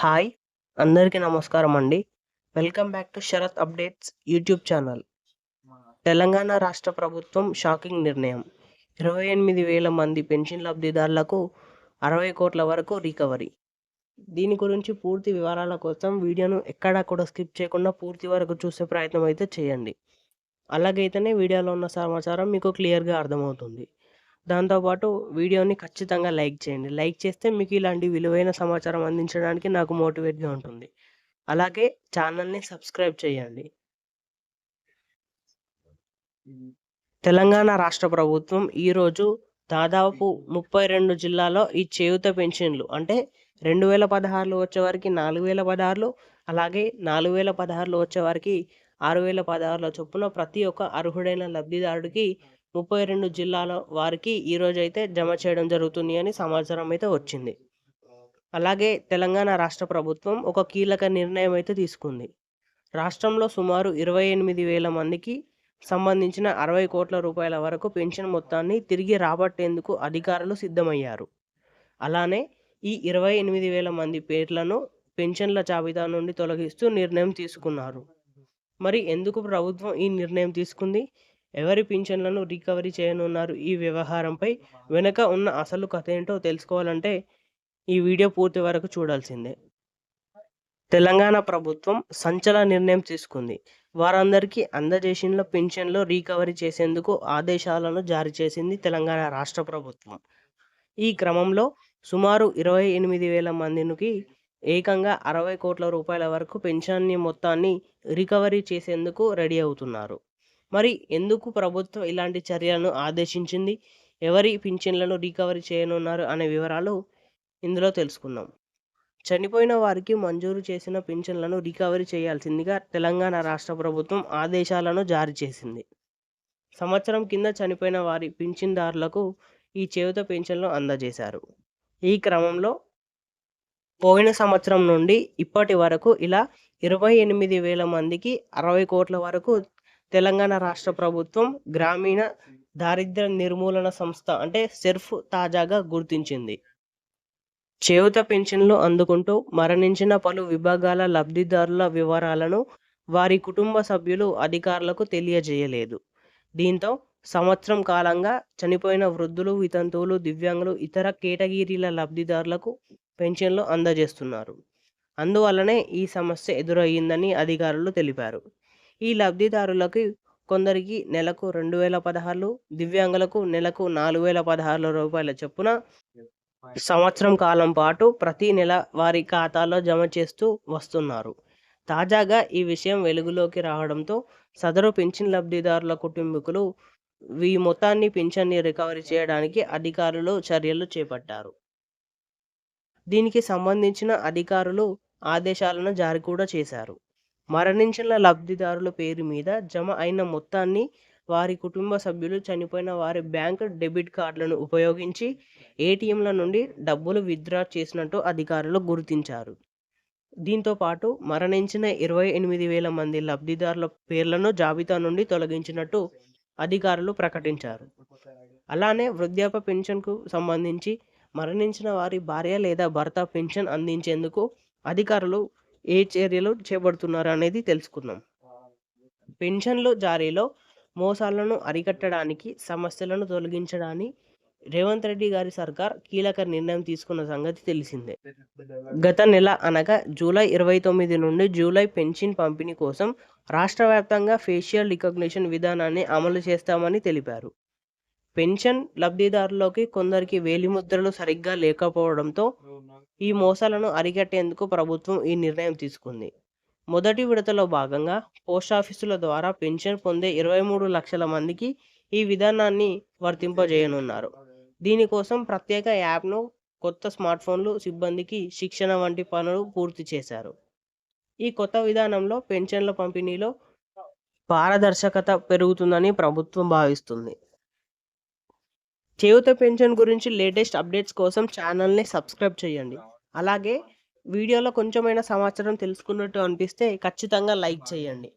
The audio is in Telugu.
హాయ్ అందరికీ నమస్కారం అండి. Welcome back to Sharath updates YouTube channel. Telangana రాష్ట్ర ప్రభుత్వం షాకింగ్ నిర్ణయం. ఇరవై ఎనిమిది వేల మంది పెన్షన్ లబ్ధిదారులకు అరవై కోట్ల వరకు రికవరీ. దీని గురించి పూర్తి వివరాల కోసం వీడియోను ఎక్కడా కూడా స్కిప్ చేయకుండా పూర్తి వరకు చూసే ప్రయత్నం అయితే చేయండి. అలాగైతేనే వీడియోలో ఉన్న సమాచారం మీకు క్లియర్గా అర్థమవుతుంది. దాంతోపాటు వీడియోని ఖచ్చితంగా లైక్ చేయండి. లైక్ చేస్తే మీకు ఇలాంటి విలువైన సమాచారం అందించడానికి నాకు మోటివేట్గా ఉంటుంది. అలాగే ఛానల్ని సబ్స్క్రైబ్ చేయండి. తెలంగాణ రాష్ట్ర ప్రభుత్వం ఈరోజు దాదాపు ముప్పై రెండు జిల్లాలో ఈ చేయుత పెన్షన్లు అంటే రెండు వేల పదహారులో వచ్చేవారికి నాలుగు వేల పదహారులు అలాగే నాలుగు వేల పదహారులో వచ్చేవారికి ఆరు వేల పదహారుల చొప్పున ప్రతి ఒక్క అర్హుడైన లబ్ధిదారుడికి ముప్పై రెండు జిల్లాల వారికి ఈరోజు అయితే జమ చేయడం జరుగుతుంది అని సమాచారం అయితే వచ్చింది. అలాగే తెలంగాణ రాష్ట్ర ప్రభుత్వం ఒక కీలక నిర్ణయం అయితే తీసుకుంది. రాష్ట్రంలో సుమారు ఇరవై ఎనిమిది వేల మందికి సంబంధించిన అరవై కోట్ల రూపాయల వరకు పెన్షన్ మొత్తాన్ని తిరిగి రాబట్టేందుకు అధికారులు సిద్ధమయ్యారు. అలానే ఈ ఇరవై ఎనిమిది వేల మంది పేర్లను పెన్షన్ల జాబితా నుండి తొలగిస్తూ నిర్ణయం తీసుకున్నారు. మరి ఎందుకు ప్రభుత్వం ఈ నిర్ణయం తీసుకుంది? ఎవరి పింఛన్లను రికవరీ చేయనున్నారు ఈ వ్యవహారంపై వెనుక ఉన్న అసలు కథ ఏంటో తెలుసుకోవాలంటే ఈ వీడియో పూర్తి వరకు చూడాల్సిందే. తెలంగాణ ప్రభుత్వం సంచలన నిర్ణయం తీసుకుంది. వారందరికీ అందజేసిన పెన్షన్లు రీకవరీ చేసేందుకు ఆదేశాలను జారీ చేసింది తెలంగాణ రాష్ట్ర ప్రభుత్వం. ఈ క్రమంలో సుమారు ఇరవై ఎనిమిది వేల మందికి ఏకంగా అరవై కోట్ల రూపాయల వరకు పెన్షన్ని మొత్తాన్ని రికవరీ చేసేందుకు రెడీ అవుతున్నారు. మరి ఎందుకు ప్రభుత్వం ఇలాంటి చర్యలను ఆదేశించింది? ఎవరి పింఛన్లను రికవరీ చేయనున్నారు? అనే వివరాలు ఇందులో తెలుసుకుందాం. చనిపోయిన వారికి మంజూరు చేసిన పింఛన్లను రికవరీ చేయాల్సిందిగా తెలంగాణ రాష్ట్ర ప్రభుత్వం ఆదేశాలను జారీ చేసింది. సంవత్సరం కింద చనిపోయిన వారి పింఛన్దారులకు ఈ చేయుత పింఛన్లు అందజేశారు. ఈ క్రమంలో పోయిన సంవత్సరం నుండి ఇప్పటి వరకు ఇలా ఇరవై ఎనిమిది వేల మందికి అరవై కోట్ల వరకు తెలంగాణ రాష్ట్ర ప్రభుత్వం గ్రామీణ దారిద్ర నిర్మూలన సంస్థ అంటే సెర్ఫ్ తాజాగా గుర్తించింది. చేయుత పెన్షన్లు అందుకుంటూ మరణించిన పలు విభాగాల లబ్ధిదారుల వివరాలను వారి కుటుంబ సభ్యులు అధికారులకు తెలియజేయలేదు. దీంతో సంవత్సరం కాలంగా చనిపోయిన వృద్ధులు వితంతువులు దివ్యాంగులు ఇతర కేటగిరీల లబ్ధిదారులకు పెన్షన్లు అందజేస్తున్నారు. అందువల్లనే ఈ సమస్య ఎదురయ్యిందని అధికారులు తెలిపారు. ఈ లబ్ధిదారులకు కొందరికి నెలకు రెండు వేల పదహారులు దివ్యాంగులకు నెలకు నాలుగు వేల పదహారుల రూపాయల చొప్పున సంవత్సరం కాలం పాటు ప్రతి నెల వారి ఖాతాలో జమ చేస్తూ వస్తున్నారు. తాజాగా ఈ విషయం వెలుగులోకి రావడంతో సదరు పింఛన్ లబ్ధిదారుల కుటుంబీకులు ఈ మొత్తాన్ని పింఛన్ని రికవరీ చేయడానికి అధికారులు చర్యలు చేపట్టారు. దీనికి సంబంధించిన అధికారులు ఆదేశాలను జారీ కూడా చేశారు. మరణించిన లబ్ధిదారుల పేరు మీద జమ అయిన మొత్తాన్ని వారి కుటుంబ సభ్యులు చనిపోయిన వారి బ్యాంక్ డెబిట్ కార్డులను ఉపయోగించి ఏటీఎంల నుండి డబ్బులు విత్డ్రా చేసినట్టు అధికారులు గుర్తించారు. దీంతో పాటు మరణించిన ఇరవై ఎనిమిది వేల మంది లబ్ధిదారుల పేర్లను జాబితా నుండి తొలగించినట్టు అధికారులు ప్రకటించారు. అలానే వృద్ధాప్య పెన్షన్కు సంబంధించి మరణించిన వారి భార్య లేదా భర్త పెన్షన్ అందించేందుకు అధికారులు ఏ చర్యలు చేపడుతున్నారు అనేది తెలుసుకుందాం. పెన్షన్లు జారీలో మోసాలను అరికట్టడానికి సమస్యలను తొలగించడానికి రేవంత్ రెడ్డి గారి సర్కార్ కీలక నిర్ణయం తీసుకున్న సంగతి తెలిసిందే. గత నెల అనగా జూలై ఇరవై తొమ్మిది నుండి జూలై పెన్షన్ పంపిణీ కోసం రాష్ట్ర వ్యాప్తంగా ఫేషియల్ రికగ్నిషన్ విధానాన్ని అమలు చేస్తామని తెలిపారు. పెన్షన్ లబ్ధిదారులకి కొందరికి వేలిముద్రలు సరిగ్గా లేకపోవడంతో ఈ మోసాలను అరికట్టేందుకు ప్రభుత్వం ఈ నిర్ణయం తీసుకుంది. మొదటి విడతలో భాగంగా పోస్టాఫీసుల ద్వారా పెన్షన్ పొందే ఇరవై మూడు లక్షల మందికి ఈ విధానాన్ని వర్తింపజేయనున్నారు. దీనికోసం ప్రత్యేక యాప్ను కొత్త స్మార్ట్ ఫోన్లు సిబ్బందికి శిక్షణ వంటి పనులు పూర్తి చేశారు. ఈ కొత్త విధానంలో పెన్షన్ల పంపిణీలో పారదర్శకత పెరుగుతుందని ప్రభుత్వం భావిస్తుంది. చేయూత పెన్షన్ గురించి లేటెస్ట్ అప్డేట్స్ కోసం ఛానల్ని సబ్స్క్రైబ్ చేయండి. అలాగే వీడియోలో కొంచెమైనా సమాచారం తెలుసుకున్నట్టు అనిపిస్తే ఖచ్చితంగా లైక్ చేయండి.